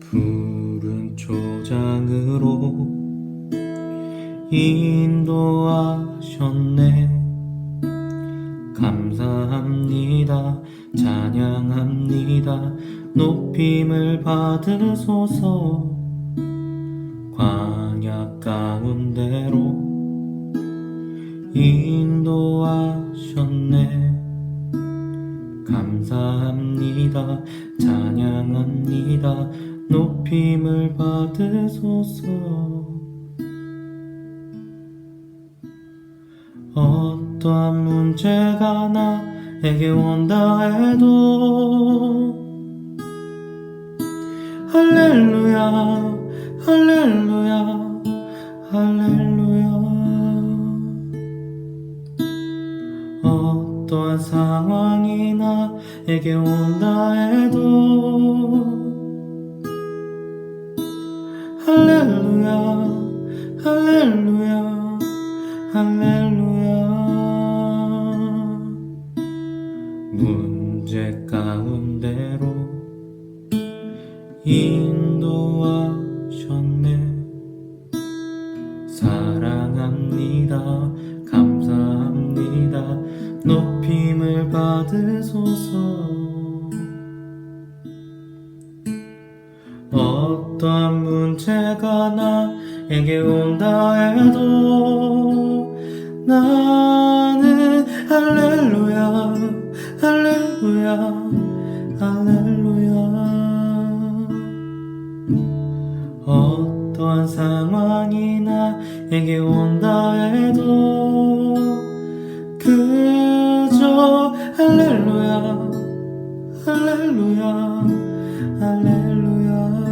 푸른 초장으로 인도하셨네. 감사합니다. 찬양합니다. 높임을 받으소서. 광야 가운데로 인도하 감사합니다 찬양합니다. 높임을 받으소서. 어떠한 문제가 나에게 온다 해도 할렐루야 할렐루야 할렐루야 어떠한 상황이 나에게 온다 해도 할렐루야 할렐루야 할렐루야. 문제 가운데로 인도하 받으소서. 어떠한 문제가 나에게 온다 해도 나는 할렐루야 할렐루야 할렐루야. 어떠한 상황이 나에게 온다 해도 할렐루야 할렐루야.